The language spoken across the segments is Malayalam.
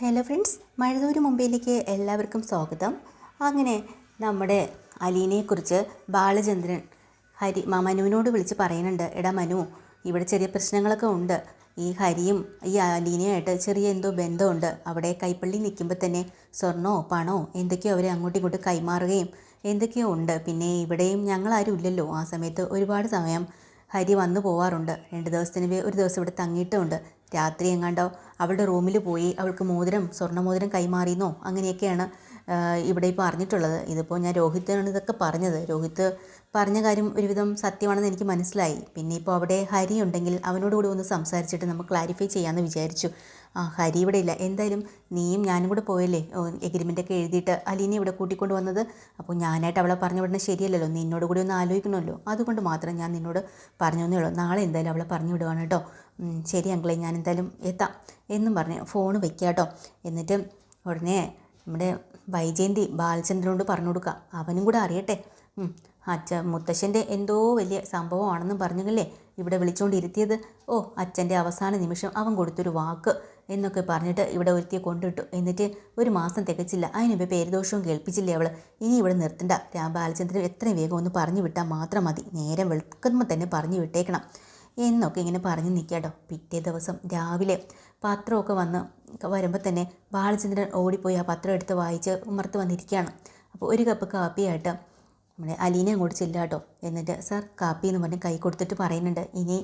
ഹലോ ഫ്രണ്ട്സ് മഴതൂര് മുംബൈയിലേക്ക് എല്ലാവർക്കും സ്വാഗതം. അങ്ങനെ നമ്മുടെ അലീനയെക്കുറിച്ച് ബാലചന്ദ്രൻ ഹരി മനുവിനോട് വിളിച്ച് പറയുന്നുണ്ട് എടാ മനു ഇവിടെ ചെറിയ പ്രശ്നങ്ങളൊക്കെ ഉണ്ട്. ഈ ഹരിയും ഈ അലീനയുമായിട്ട് ചെറിയ എന്തോ ബന്ധമുണ്ട്. അവിടെ കൈപ്പള്ളി നിൽക്കുമ്പോൾ തന്നെ സ്വർണമോ പണമോ എന്തൊക്കെയോ അവരെ അങ്ങോട്ടും ഇങ്ങോട്ടും കൈമാറുകയും എന്തൊക്കെയോ ഉണ്ട്. പിന്നെ ഇവിടെയും ഞങ്ങളാരും ഇല്ലല്ലോ. ആ സമയത്ത് ഒരുപാട് സമയം ഹരി വന്നു പോവാറുണ്ട്. രണ്ട് ദിവസത്തിന് ഒരു ദിവസം ഇവിടെ തങ്ങിയിട്ടുമുണ്ട്. രാത്രി എങ്ങാണ്ടോ അവളുടെ റൂമിൽ പോയി അവൾക്ക് മോതിരം സ്വർണമോതിരം കൈമാറിയെന്നോ അങ്ങനെയൊക്കെയാണ് ഇവിടെ ഇപ്പോൾ അറിഞ്ഞിട്ടുള്ളത്. ഇതിപ്പോൾ ഞാൻ രോഹിത്തിനാണ് ഇതൊക്കെ പറഞ്ഞത്. രോഹിത്ത് പറഞ്ഞ കാര്യം ഒരുവിധം സത്യമാണെന്ന് എനിക്ക് മനസ്സിലായി. പിന്നെ ഇപ്പോൾ അവിടെ ഹരി ഉണ്ടെങ്കിൽ അവനോടുകൂടി ഒന്ന് സംസാരിച്ചിട്ട് നമുക്ക് ക്ലാരിഫൈ ചെയ്യാമെന്ന് വിചാരിച്ചു. ആ ഹരി ഇവിടെ ഇല്ല. എന്തായാലും നീയും ഞാനും കൂടെ പോയല്ലേ? എഗ്രിമെന്റ് ഒക്കെ എഴുതിയിട്ട് അലീനെ ഇവിടെ കൂട്ടിക്കൊണ്ട് വന്നത്. അപ്പോൾ ഞാനായിട്ട് അവളെ പറഞ്ഞു വിടുന്നത് ശരിയല്ലല്ലോ. നിന്നോട് കൂടി ഒന്ന് ആലോചിക്കണമല്ലോ. അതുകൊണ്ട് മാത്രം ഞാൻ നിന്നോട് പറഞ്ഞു തന്നേ ഉള്ളൂ. നാളെ എന്തായാലും അവളെ പറഞ്ഞു വിടുവാണ് കേട്ടോ. ശരി അങ്കിളെ ഞാൻ എന്തായാലും എത്താം എന്നും പറഞ്ഞു ഫോൺ വെക്കുക കേട്ടോ. എന്നിട്ട് ഉടനെ നമ്മുടെ വൈജയന്തി ബാലചന്ദ്രനോട് പറഞ്ഞു കൊടുക്കുക അവനും കൂടെ അറിയട്ടെ. അച്ഛ മുത്തശ്ശന്റെ എന്തോ വലിയ സംഭവമാണെന്നും പറഞ്ഞെങ്കിലേ ഇവിടെ വിളിച്ചുകൊണ്ടിരുത്തിയത് ഓ അച്ഛന്റെ അവസാന നിമിഷം അവൻ കൊടുത്തൊരു വാക്ക് എന്നൊക്കെ പറഞ്ഞിട്ട് ഇവിടെ ഒരുത്തിയെ കൊണ്ടിട്ടു. എന്നിട്ട് ഒരു മാസം തികച്ചില്ല. അതിനുമ്പ് പേരുദോഷവും കേൾപ്പിച്ചില്ലേ അവൾ ഇനി ഇവിടെ നിർത്തണ്ട. രാം ബാലചന്ദ്രൻ എത്രയും വേഗം ഒന്ന് പറഞ്ഞു വിട്ടാൽ മാത്രം മതി. നേരം വെളുക്കുമ്പോൾ തന്നെ പറഞ്ഞു വിട്ടേക്കണം. എന്നൊക്കെ ഇങ്ങനെ പറഞ്ഞു നിൽക്കാട്ടോ പിറ്റേ ദിവസം രാവിലെ പത്രമൊക്കെ വന്ന് വരുമ്പോൾ തന്നെ ബാലചന്ദ്രൻ ഓടിപ്പോയി ആ പത്രം എടുത്ത് വായിച്ച് ഉമ്മർത്ത് വന്നിരിക്കുകയാണ് അപ്പോൾ ഒരു കപ്പ് കാപ്പിയായിട്ട് നമ്മുടെ അലീനെ അങ്ങോട്ട് ചെല്ലാട്ടോ എന്നിട്ട് സാർ കാപ്പി എന്ന് പറഞ്ഞ് കൈ കൊടുത്തിട്ട് പറയുന്നുണ്ട്. ഇനി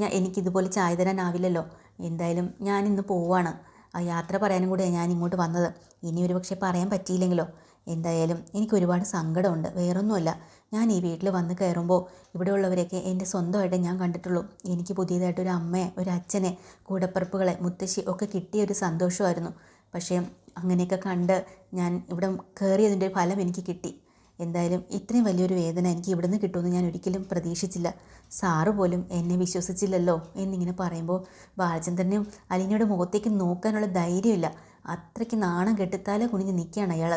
ഞാൻ എനിക്കിതുപോലെ ചായ തരാനാവില്ലല്ലോ എന്തായാലും ഞാനിന്ന് പോവാണ്. ആ യാത്ര പറയാനും കൂടെ ഞാൻ ഇങ്ങോട്ട് വന്നത്. ഇനി ഒരു പക്ഷേ പറയാൻ പറ്റിയില്ലെങ്കിലോ? എന്തായാലും എനിക്ക് ഒരുപാട് സങ്കടമുണ്ട്. വേറൊന്നുമല്ല. ഞാൻ ഈ വീട്ടിൽ വന്ന് കയറുമ്പോൾ ഇവിടെയുള്ളവരെയൊക്കെ എന്റെ സ്വന്തമായിട്ട് ഞാൻ കണ്ടിട്ടുള്ളൂ. എനിക്ക് പുതിയതായിട്ട് ഒരു അമ്മയെ ഒരു അച്ഛനെ കൂടപ്പറപ്പുകളെ മുത്തശ്ശി ഒക്കെ കിട്ടിയ ഒരു സന്തോഷമായിരുന്നു. പക്ഷേ അങ്ങനെയൊക്കെ കണ്ട് ഞാൻ ഇവിടെ കയറിയതിന്റെ ഫലം എനിക്ക് കിട്ടി. എന്തായാലും ഇത്രയും വലിയൊരു വേദന എനിക്ക് ഇവിടുന്ന് കിട്ടുമെന്ന് ഞാൻ ഒരിക്കലും പ്രതീക്ഷിച്ചില്ല. സാറ് പോലും എന്നെ വിശ്വസിച്ചില്ലല്ലോ എന്നിങ്ങനെ പറയുമ്പോൾ ബാലചന്ദ്രനും അലിനയുടെ മുഖത്തേക്ക് നോക്കാനുള്ള ധൈര്യമില്ല. അത്രയ്ക്ക് നാണം കെട്ടിത്താലെ തല കുനിഞ്ഞ് നിൽക്കുകയാണ് അയാൾ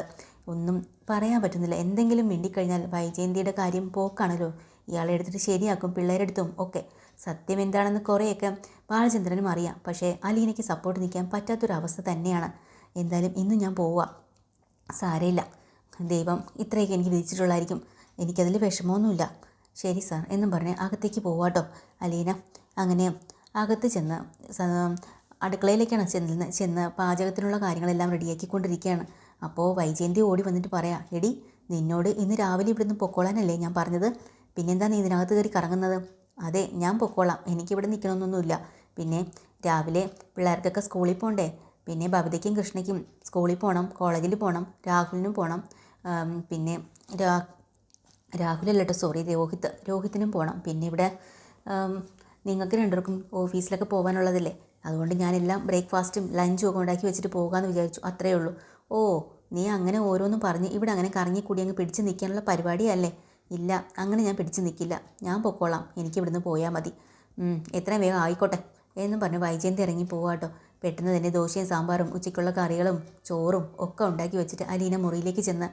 ഒന്നും പറയാൻ പറ്റുന്നില്ല. എന്തെങ്കിലും മിണ്ടിക്കഴിഞ്ഞാൽ വൈജയന്തിയുടെ കാര്യം പോക്കാണല്ലോ. ഇയാളെ എടുത്തിട്ട് ശരിയാക്കും പിള്ളേരെടുത്തും ഒക്കെ. സത്യം എന്താണെന്ന് കുറേയൊക്കെ ബാലചന്ദ്രനും അറിയാം. പക്ഷേ അലീനയ്ക്ക് സപ്പോർട്ട് നിൽക്കാൻ പറ്റാത്തൊരവസ്ഥ തന്നെയാണ്. എന്തായാലും ഇന്ന് ഞാൻ പോവാം. സാരമില്ല. ദൈവം ഇത്രയൊക്കെ എനിക്ക് വിധിച്ചിട്ടുള്ളായിരിക്കും എനിക്കതിൽ വിഷമമൊന്നുമില്ല. ശരി സാർ എന്നും പറഞ്ഞ് അകത്തേക്ക് പോവാട്ടോ അലീന അങ്ങനെ അകത്ത് ചെന്ന് അടുക്കളയിലേക്കാണ് ചെന്ന് ചെന്ന് പാചകത്തിനുള്ള കാര്യങ്ങളെല്ലാം റെഡിയാക്കിക്കൊണ്ടിരിക്കുകയാണ്. അപ്പോൾ വൈജയന്തി ഓടി വന്നിട്ട് പറയാം എടി നിന്നോട് ഇന്ന് രാവിലെ ഇവിടുന്ന് പൊക്കോളാനല്ലേ ഞാൻ പറഞ്ഞത്? പിന്നെന്താ നീ ഇതിനകത്ത് കയറി കറങ്ങുന്നത്? അതെ ഞാൻ പൊക്കോളാം. എനിക്കിവിടെ നിൽക്കണമെന്നൊന്നുമില്ല പിന്നെ രാവിലെ പിള്ളേർക്കൊക്കെ സ്കൂളിൽ പോകണ്ടേ പിന്നെ ഭവതയ്ക്കും കൃഷ്ണയ്ക്കും സ്കൂളിൽ പോകണം കോളേജിൽ പോകണം രാഹുലിനും പോകണം പിന്നെ രാ രാഹുലല്ല സോറി രോഹിത് രോഹിത്തിനും പോകണം പിന്നെ ഇവിടെ നിങ്ങൾക്ക് രണ്ടുപേർക്കും ഓഫീസിലൊക്കെ പോകാനുള്ളതല്ലേ അതുകൊണ്ട് ഞാനെല്ലാം ബ്രേക്ക്ഫാസ്റ്റും ലഞ്ചും ഒക്കെ ഉണ്ടാക്കി വെച്ചിട്ട് പോകാമെന്ന് വിചാരിച്ചു. അത്രയേ ഉള്ളൂ. ഓ നീ അങ്ങനെ ഓരോന്നും പറഞ്ഞ് ഇവിടെ അങ്ങനെ കറങ്ങിക്കൂടി അങ്ങ് പിടിച്ച് നിൽക്കാനുള്ള പരിപാടിയല്ലേ? ഇല്ല അങ്ങനെ ഞാൻ പിടിച്ച് നിൽക്കില്ല. ഞാൻ പൊക്കോളാം. എനിക്ക് ഇവിടുന്ന് പോയാൽ മതി. എത്രയും വേഗം ആയിക്കോട്ടെ. എന്നും പറഞ്ഞ് വൈജയന്തി ഇറങ്ങി പോവാട്ടോ. പെട്ടെന്ന് തന്നെ ദോശയും സാമ്പാറും ഉച്ചയ്ക്കുള്ള കറികളും ചോറും ഒക്കെ ഉണ്ടാക്കി വെച്ചിട്ട് അലീന മുറിയിലേക്ക് ചെന്ന്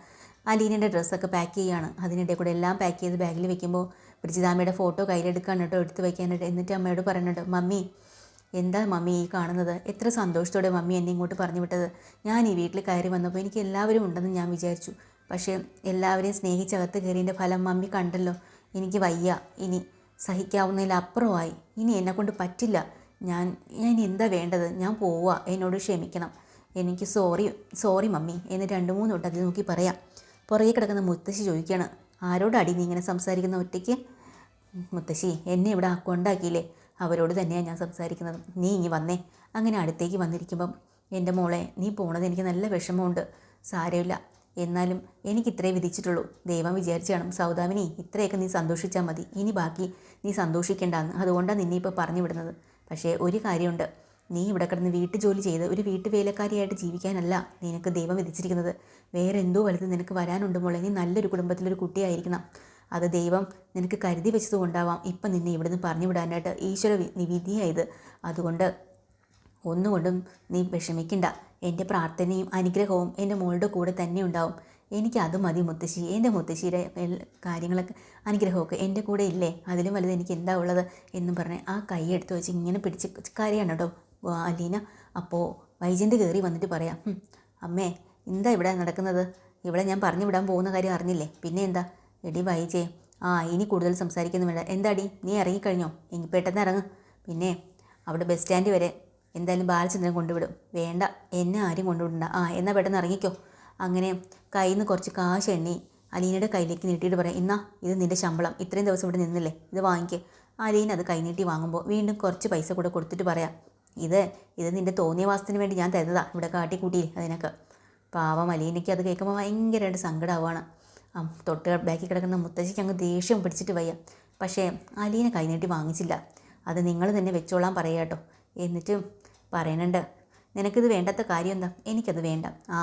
അലീനയുടെ ഡ്രസ്സൊക്കെ പാക്ക് ചെയ്യുകയാണ് അതിനിടെ കൂടെ എല്ലാം പാക്ക് ചെയ്ത് ബാഗിൽ വെക്കുമ്പോൾ ബ്രിജിതാമ്മയുടെ ഫോട്ടോ കയ്യിലെടുക്കാൻ കേട്ടോ എടുത്ത് വെക്കാനായിട്ട്. എന്നിട്ട് അമ്മയോട് പറയുന്നുണ്ട് മമ്മി എന്താ മമ്മി ഈ കാണുന്നത്? എത്ര സന്തോഷത്തോടെ മമ്മി എന്നെ ഇങ്ങോട്ട് പറഞ്ഞു വിട്ടത്. ഞാൻ ഈ വീട്ടിൽ കയറി വന്നപ്പോൾ എനിക്ക് എല്ലാവരും ഉണ്ടെന്ന് ഞാൻ വിചാരിച്ചു. പക്ഷേ എല്ലാവരെയും സ്നേഹിച്ചകത്ത് കയറിയതിന്റെ ഫലം മമ്മി കണ്ടല്ലോ. എനിക്ക് വയ്യ. ഇനി സഹിക്കാവുന്നതിലപ്പുറമായി. ഇനി എന്നെക്കൊണ്ട് പറ്റില്ല. ഞാൻ ഞാൻ എന്താ വേണ്ടത്? ഞാൻ പോവുക എന്നോട് ക്ഷമിക്കണം. എനിക്ക് സോറി സോറി മമ്മി. എന്ന് രണ്ട് മൂന്ന് വട്ടം അതിൽ നോക്കി പറയാം. പുറകെ കിടക്കുന്ന മുത്തശ്ശി ചോദിക്കുകയാണ്. ആരോടാടി നീ ഇങ്ങനെ സംസാരിക്കുന്ന ഒറ്റയ്ക്ക്? മുത്തശ്ശി എന്നെ ഇവിടെ കൊണ്ടാക്കിയില്ലേ അവരോട് തന്നെയാണ് ഞാൻ സംസാരിക്കുന്നത്. നീ ഇങ്ങി വന്നേ. അങ്ങനെ അടുത്തേക്ക് വന്നിരിക്കുമ്പം എന്റെ മോളെ നീ പോണത് എനിക്ക് നല്ല വിഷമമുണ്ട്. സാരമില്ല. എന്നാലും എനിക്ക് ഇത്രേ വിധിച്ചിട്ടുള്ളൂ. ദൈവം വിചാരിച്ചു കാണും സൗദാമിനി ഇത്രയൊക്കെ നീ സന്തോഷിച്ചാൽ മതി. ഇനി ബാക്കി നീ സന്തോഷിക്കേണ്ടാന്ന്. അതുകൊണ്ടാണ് നിന്നെ ഇപ്പോൾ പറഞ്ഞു വിടുന്നത് പക്ഷേ ഒരു കാര്യമുണ്ട്. നീ ഇവിടെ കിടന്ന് വീട്ടു ജോലി ചെയ്ത് ഒരു വീട്ടുവേലക്കാരിയായിട്ട് ജീവിക്കാനല്ല നിനക്ക് ദൈവം വിധിച്ചിരിക്കുന്നത്. വേറെ എന്തോ വലുത് നിനക്ക് വരാനുണ്ട് മോളെ. നീ നല്ലൊരു കുടുംബത്തിലൊരു കുട്ടിയായിരിക്കണം. അത് ദൈവം നിനക്ക് കരുതി വെച്ചതുകൊണ്ടാവാം ഇപ്പം നിന്നെ ഇവിടുന്ന് പറഞ്ഞു വിടാനായിട്ട് ഈശ്വര വിധിയായത്. അതുകൊണ്ട് ഒന്നുകൊണ്ടും നീ വിഷമിക്കണ്ട. എന്റെ പ്രാർത്ഥനയും അനുഗ്രഹവും എന്റെ മോളുടെ കൂടെ തന്നെ ഉണ്ടാവും. എനിക്ക് അത് മതി മുത്തശ്ശി. എന്റെ മുത്തശ്ശിയുടെ കാര്യങ്ങളൊക്കെ അനുഗ്രഹമൊക്കെ എന്റെ കൂടെ ഇല്ലേ? അതിലും വലുത് എനിക്ക് എന്താ ഉള്ളത് എന്നും പറഞ്ഞ് ആ കൈ എടുത്തു വെച്ച് ഇങ്ങനെ പിടിച്ച് കരയാണ് കേട്ടോ. അലീന അപ്പോൾ വൈജയന്തി കയറി വന്നിട്ട് പറയാം അമ്മേ എന്താ ഇവിടെ നടക്കുന്നത്? ഇവിടെ ഞാൻ പറഞ്ഞു വിടാൻ പോകുന്ന കാര്യം അറിഞ്ഞില്ലേ? പിന്നെ എന്താ? എടി വൈജേ ആ ഇനി കൂടുതൽ സംസാരിക്കുന്നു വേണ്ട. എന്താടി നീ ഇറങ്ങിക്കഴിഞ്ഞോ? എങ്കിൽ പെട്ടെന്ന് ഇറങ്ങ്. പിന്നെ അവിടെ ബസ് സ്റ്റാൻഡ് വരെ എന്തായാലും ബാലചന്ദ്രൻ കൊണ്ടുവിടും. വേണ്ട എന്നെ ആരും കൊണ്ടുവിടണ്ട. ആ എന്നാൽ പെട്ടെന്ന് ഇറങ്ങിക്കോ. അങ്ങനെ കയ്യിൽ നിന്ന് കുറച്ച് കാശ് എണ്ണി അലീനയുടെ കയ്യിലേക്ക് നീട്ടിയിട്ട് പറയാം ഇന്നാ ഇത് നിന്റെ ശമ്പളം. ഇത്രയും ദിവസം ഇവിടെ നിന്നില്ലേ? ഇത് വാങ്ങിക്കുക അലീന അത് കൈനീട്ടി വാങ്ങുമ്പോൾ വീണ്ടും കുറച്ച് പൈസ കൂടെ കൊടുത്തിട്ട് പറയാം ഇത് ഇത് നിന്റെ തോന്നിയ വാസത്തിന് വേണ്ടി ഞാൻ തരുന്നതാ ഇവിടെ കാട്ടിക്കൂട്ടി അതിനൊക്കെ. പാവം അലീനയ്ക്ക് അത് കേൾക്കുമ്പോൾ ഭയങ്കരമായിട്ട് സങ്കടമാവാണ് ആ തൊട്ട് ബാക്കി കിടക്കുന്ന മുത്തശ്ശിക്ക് അങ്ങ് ദേഷ്യം പിടിച്ചിട്ട് വയ്യ. പക്ഷേ അലീന കൈനീട്ടി വാങ്ങിച്ചില്ല. അത് നിങ്ങൾ തന്നെ വെച്ചോളാൻ കേട്ടോ. എന്നിട്ട് പറയണുണ്ട് നിനക്കിത് വേണ്ടാത്ത കാര്യം എന്താ? എനിക്കത് വേണ്ട. ആ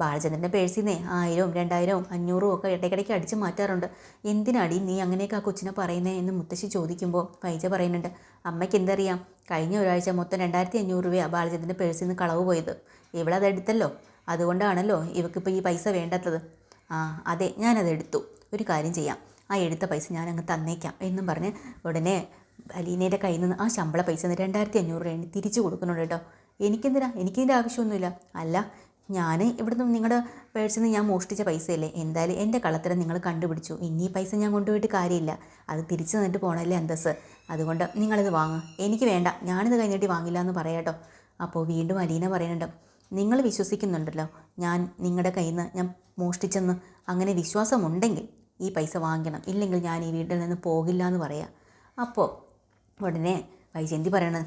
ബാലചന്ദ്രന്റെ പേഴ്സിൽ നിന്നേ ആയിരവും രണ്ടായിരവും അഞ്ഞൂറും ഒക്കെ ഇടയ്ക്കിടയ്ക്ക് അടിച്ച് മാറ്റാറുണ്ട്. എന്തിനാടി നീ അങ്ങനെയൊക്കെ ആ കൊച്ചിനെ പറയുന്നേ എന്ന് മുത്തശ്ശി ചോദിക്കുമ്പോൾ വൈജ പറയുന്നുണ്ട്. അമ്മയ്ക്ക് എന്തറിയാം? കഴിഞ്ഞ ഒരാഴ്ച മൊത്തം രണ്ടായിരത്തി അഞ്ഞൂറ് രൂപയാണ് ബാലചന്ദ്രന്റെ പേഴ്സിൽ നിന്ന് കളവ് പോയത്. ഇവളത് എടുത്തല്ലോ. അതുകൊണ്ടാണല്ലോ ഇവക്കിപ്പോൾ ഈ പൈസ വേണ്ടാത്തത്. ആ അതെ ഞാനത് എടുത്തു. ഒരു കാര്യം ചെയ്യാം. ആ എടുത്ത പൈസ ഞാൻ അങ്ങ് തന്നേക്കാം എന്നും പറഞ്ഞ് ഉടനെ അലീനയുടെ കയ്യിൽ നിന്ന് ആ ശമ്പള പൈസ രണ്ടായിരത്തി അഞ്ഞൂറ് രൂപ തിരിച്ചു കൊടുക്കുന്നുണ്ട് കേട്ടോ. എനിക്കെന്തിനാ? എനിക്കിതിന്റെ ആവശ്യമൊന്നുമില്ല. അല്ല ഞാൻ ഇവിടുന്ന് നിങ്ങളുടെ പേഴ്സിൽ നിന്ന് ഞാൻ മോഷ്ടിച്ച പൈസയല്ലേ? എന്തായാലും എന്റെ കള്ളത്തരം നിങ്ങൾ കണ്ടുപിടിച്ചു. ഇനി ഈ പൈസ ഞാൻ കൊണ്ടുപോയിട്ട് കാര്യമില്ല. അത് തിരിച്ചു തന്നിട്ട് പോകണമല്ലേ അന്തസ് അതുകൊണ്ട് നിങ്ങളിത് വാങ്ങുക എനിക്ക് വേണ്ട. ഞാനിത് കഴിഞ്ഞിട്ട് വാങ്ങില്ല എന്ന് പറയാട്ടോ അപ്പോൾ വീണ്ടും അലീന പറയുന്നുണ്ട്. നിങ്ങൾ വിശ്വസിക്കുന്നുണ്ടല്ലോ. ഞാൻ നിങ്ങളുടെ കയ്യിൽ നിന്ന് ഞാൻ മോഷ്ടിച്ചെന്ന്. അങ്ങനെ വിശ്വാസമുണ്ടെങ്കിൽ ഈ പൈസ വാങ്ങിക്കണം. ഇല്ലെങ്കിൽ ഞാൻ ഈ വീട്ടിൽ നിന്ന് പോകില്ല എന്ന് പറയാം. അപ്പോൾ ഉടനെ വൈജയന്തി പറയണത്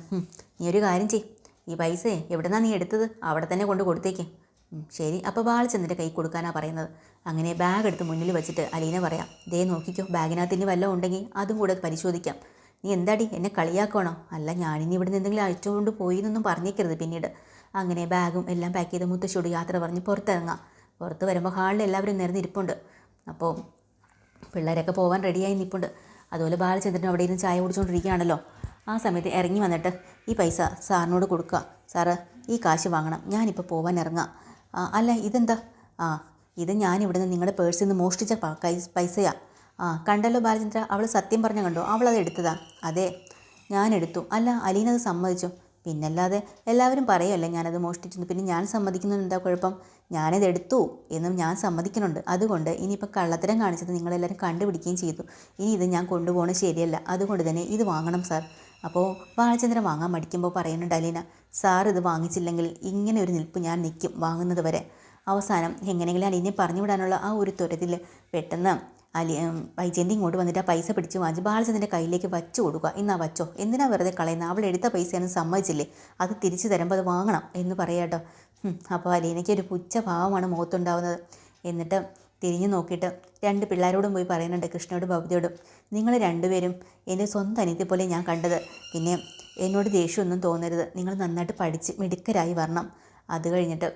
നീ ഒരു കാര്യം ചെയ് ഈ പൈസ എവിടെ നിന്നാണ് നീ എടുത്തത്? അവിടെ തന്നെ കൊണ്ട് കൊടുത്തേക്ക്. "ഉം, ശരി. അപ്പോൾ ബാലചന്ദ്രന്റെ കൈ കൊടുക്കാനാണ് പറയുന്നത്? അങ്ങനെ ബാഗ് എടുത്ത് മുന്നിൽ വെച്ചിട്ട് അലീന പറയാം ദേ നോക്കിക്കോ ബാഗിനകത്ത് ഇനി വല്ലതും ഉണ്ടെങ്കിൽ അതും കൂടെ പരിശോധിക്കാം. നീ എന്താടി എന്നെ കളിയാക്കണോ അല്ല ഞാനിനി ഇവിടെ നിന്ന് എന്തെങ്കിലും അഴിച്ചുകൊണ്ട് പോയി എന്നൊന്നും പറഞ്ഞേക്കരുത് പിന്നീട്. അങ്ങനെ ബാഗും എല്ലാം പാക്ക് ചെയ്ത് മുത്തശ്ശിയോട് യാത്ര പറഞ്ഞ് പുറത്തിറങ്ങാം. പുറത്ത് വരുമ്പോൾ ഹാളിൽ എല്ലാവരും നിരന്നിരിപ്പുണ്ട് അപ്പോൾ പിള്ളേരൊക്കെ പോകാൻ റെഡിയായി നിൽപ്പുണ്ട് അതുപോലെ ബാലചന്ദ്രൻ അവിടെ ഇരുന്ന് ചായ കുടിച്ചുകൊണ്ടിരിക്കുകയാണല്ലോ ആ സമയത്ത് ഇറങ്ങി വന്നിട്ട് ഈ പൈസ സാറിനോട് കൊടുക്കുക. സാറ് ഈ കാശ് വാങ്ങണം. ഞാനിപ്പോൾ പോകാൻ ഇറങ്ങാം. അല്ല ഇതെന്താ? ആ ഇത് ഞാൻ ഇവിടുന്ന് നിങ്ങളുടെ പേഴ്സിൽ നിന്ന് മോഷ്ടിച്ച പൈസയാ. ആ കണ്ടല്ലോ ബാലചന്ദ്ര അവൾ സത്യം പറഞ്ഞ കണ്ടോ? അവൾ അത് എടുത്തതാ. അതെ ഞാൻ എടുത്തു അല്ല അലീനത് സമ്മതിച്ചു. പിന്നല്ലാതെ എല്ലാവരും പറയുമല്ലേ ഞാനത് മോഷ്ടിച്ചു പിന്നെ ഞാൻ സമ്മതിക്കുന്നത് എന്താ കുഴപ്പം? ഞാനത് എടുത്തു എന്നും ഞാൻ സമ്മതിക്കുന്നുണ്ട്. അതുകൊണ്ട് ഇനിയിപ്പോൾ കള്ളത്തരം കാണിച്ചത് നിങ്ങളെല്ലാവരും കണ്ടുപിടിക്കുകയും ചെയ്തു. ഇനി ഇത് ഞാൻ കൊണ്ടുപോകണത് ശരിയല്ല. അതുകൊണ്ട് തന്നെ ഇത് വാങ്ങണം സാർ അപ്പോൾ ബാലചന്ദ്രൻ വാങ്ങാൻ മടിക്കുമ്പോൾ പറയുന്നുണ്ട് അലീന സാർ ഇത് വാങ്ങിച്ചില്ലെങ്കിൽ ഇങ്ങനെ ഒരു നിൽപ്പ് ഞാൻ നിൽക്കും വാങ്ങുന്നത് വരെ. അവസാനം എങ്ങനെയെങ്കിലും അലീനെ പറഞ്ഞു വിടാനുള്ള ആ ഒരു ത്വരത്തിൽ പെട്ടെന്ന് അലി വൈജയന്തി ഇങ്ങോട്ട് വന്നിട്ട് ആ പൈസ പിടിച്ച് വാങ്ങിച്ച് ബാലചന്ദ്രന്റെ കയ്യിലേക്ക് വച്ചു കൊടുക്കുക. എന്നാ വച്ചോ. എന്തിനാ വെറുതെ കളയുന്നത് അവൾ എടുത്ത പൈസയാണ് സമ്മതിച്ചില്ലേ? അത് തിരിച്ചു തരുമ്പോൾ അത് വാങ്ങണം എന്ന് പറയാട്ടോ അപ്പോൾ അലീനയ്ക്ക് ഒരു പുച്ഛ ഭാവമാണ് മുഖത്തുണ്ടാവുന്നത്. എന്നിട്ട് തിരിഞ്ഞു നോക്കിയിട്ട് രണ്ട് പിള്ളേരോടും പോയി പറയുന്നുണ്ട് കൃഷ്ണയോടും ഭവതിയോടും. നിങ്ങൾ രണ്ടുപേരും എന്റെ സ്വന്തം അനിയത്തെ പോലെ ഞാൻ കണ്ടത്. പിന്നെ എന്നോട് ദേഷ്യമൊന്നും തോന്നരുത്. നിങ്ങൾ നന്നായിട്ട് പഠിച്ച് മിടുക്കരായി വരണം. അത് കഴിഞ്ഞിട്ട്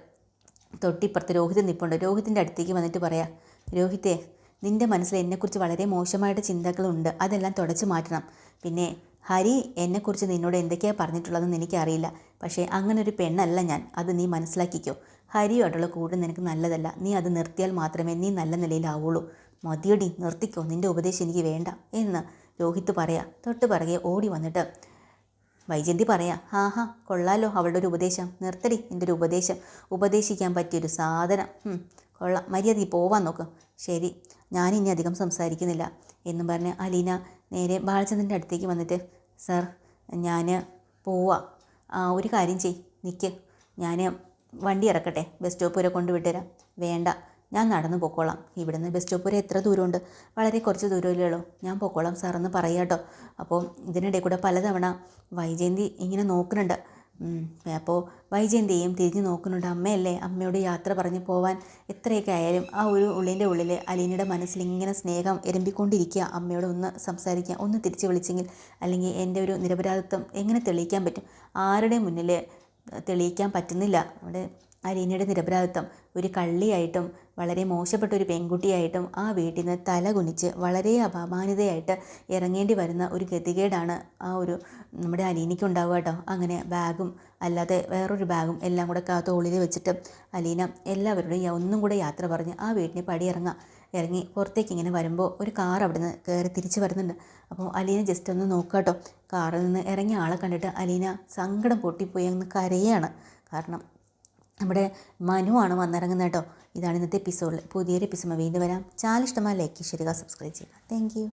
തൊട്ടിപ്പുറത്ത് രോഹിത് നിൽപ്പുണ്ട് രോഹിത്തിന്റെ അടുത്തേക്ക് വന്നിട്ട് പറയാം രോഹിത്തെ നിന്റെ മനസ്സിൽ എന്നെക്കുറിച്ച് വളരെ മോശമായിട്ട് ചിന്തകളുണ്ട്. അതെല്ലാം തുടച്ചു മാറ്റണം. പിന്നെ ഹരി എന്നെക്കുറിച്ച് നിന്നോട് എന്തൊക്കെയാണ് പറഞ്ഞിട്ടുള്ളതെന്ന് എനിക്കറിയില്ല. പക്ഷേ അങ്ങനെ ഒരു പെണ്ണല്ല ഞാൻ. അത് നീ മനസ്സിലാക്കിക്കോ. ഹരിയുമായിട്ടുള്ള കൂട് നിനക്ക് നല്ലതല്ല. നീ അത് നിർത്തിയാൽ മാത്രമേ നീ നല്ല നിലയിലാവുള്ളൂ. മതിയടി നിർത്തിക്കോ. നിന്റെ ഉപദേശം എനിക്ക് വേണ്ട എന്ന് രോഹിത്ത് പറയാ. തൊട്ട് പറകെ ഓടി വന്നിട്ട് വൈജന്തി പറയാ ഹാ ഹാ കൊള്ളാലോ അവളുടെ ഒരു ഉപദേശം. നിർത്തടി എന്റെ ഒരു ഉപദേശം. ഉപദേശിക്കാൻ പറ്റിയൊരു സാധനം. കൊള്ള. മര്യാദ പോവാൻ നോക്ക്. ശരി. ഞാനിനി അധികം സംസാരിക്കുന്നില്ല എന്നും പറഞ്ഞ് അലീന നേരെ ബാലചന്ദ്രന്റെ അടുത്തേക്ക് വന്നിട്ട് സർ ഞാൻ പോവാ. ഒരു കാര്യം ചെയ് നിൽക്ക് ഞാൻ വണ്ടി ഇറക്കട്ടെ ബസ് സ്റ്റോപ്പ് വരെ കൊണ്ടുവിട്ടുതരാം വേണ്ട ഞാൻ നടന്നു പൊക്കോളാം. ഇവിടുന്ന് ബസ് സ്റ്റോപ്പ് വരെ എത്ര ദൂരമുണ്ട്? വളരെ കുറച്ച് ദൂരമല്ലേ ഉള്ളൂ. ഞാൻ പൊക്കോളാം സാറെന്ന് പറയാട്ടോ അപ്പോൾ ഇതിനിടെ കൂടെ പലതവണ വൈജയന്തി ഇങ്ങനെ നോക്കുന്നുണ്ട്. അപ്പോൾ വൈജയന്തിയും തിരിഞ്ഞ് നോക്കുന്നുണ്ട്. അമ്മയല്ലേ അമ്മയോട് യാത്ര പറഞ്ഞ് പോവാൻ എത്രയൊക്കെ ആയാലും ആ ഒരു ഉള്ളിന്റെ ഉള്ളിൽ അലീനയുടെ മനസ്സിൽ ഇങ്ങനെ സ്നേഹം എരമ്പിക്കൊണ്ടിരിക്കുക. അമ്മയോട് ഒന്ന് സംസാരിക്കുക ഒന്ന് തിരിച്ച് വിളിച്ചെങ്കിൽ അല്ലെങ്കിൽ എന്റെ ഒരു നിരപരാധിത്വം എങ്ങനെ തെളിയിക്കാൻ പറ്റും? ആരുടെ മുന്നിൽ തെളിയിക്കാൻ പറ്റുന്നില്ല. അവിടെ അലീനയുടെ നിരപരാധിത്വം. ഒരു കള്ളിയായിട്ടും വളരെ മോശപ്പെട്ട ഒരു പെൺകുട്ടിയായിട്ടും ആ വീട്ടിൽ നിന്ന് തല കുനിച്ച് വളരെ അപമാനിതയായിട്ട് ഇറങ്ങേണ്ടി വരുന്ന ഒരു ഗതികേടാണ് ആ ഒരു നമ്മുടെ അലീനയ്ക്ക് ഉണ്ടാവുക കേട്ടോ. അങ്ങനെ ബാഗും അല്ലാതെ വേറൊരു ബാഗും എല്ലാം കൂടെ തോളിൽ വെച്ചിട്ട് അലീന എല്ലാവരോടും യ- ഒന്നും കൂടെ യാത്ര പറഞ്ഞ് ആ വീട്ടിന് പടിയിറങ്ങാം. ഇറങ്ങി പുറത്തേക്ക് ഇങ്ങനെ വരുമ്പോൾ ഒരു കാർ അവിടെ നിന്ന് കയറി തിരിച്ച് വരുന്നുണ്ട്. അപ്പോൾ അലീന ജസ്റ്റ് ഒന്ന് നോക്കുക കേട്ടോ. കാറിൽ നിന്ന് ഇറങ്ങിയ ആളെ കണ്ടിട്ട് അലീന സങ്കടം പൊട്ടിപ്പോയി അങ്ങ് കരയാണ്. കാരണം നമ്മുടെ മനുവാണ് വന്നിറങ്ങുന്നത് കേട്ടോ. ഇതാണ് ഇന്നത്തെ എപ്പിസോഡിൽ പുതിയൊരു എപ്പിസോഡ് വീണ്ടും വരാം. ചാനൽ ഇഷ്ടമായ ലൈക്ക് ചെയ്യുക സബ്സ്ക്രൈബ് ചെയ്യുക. താങ്ക്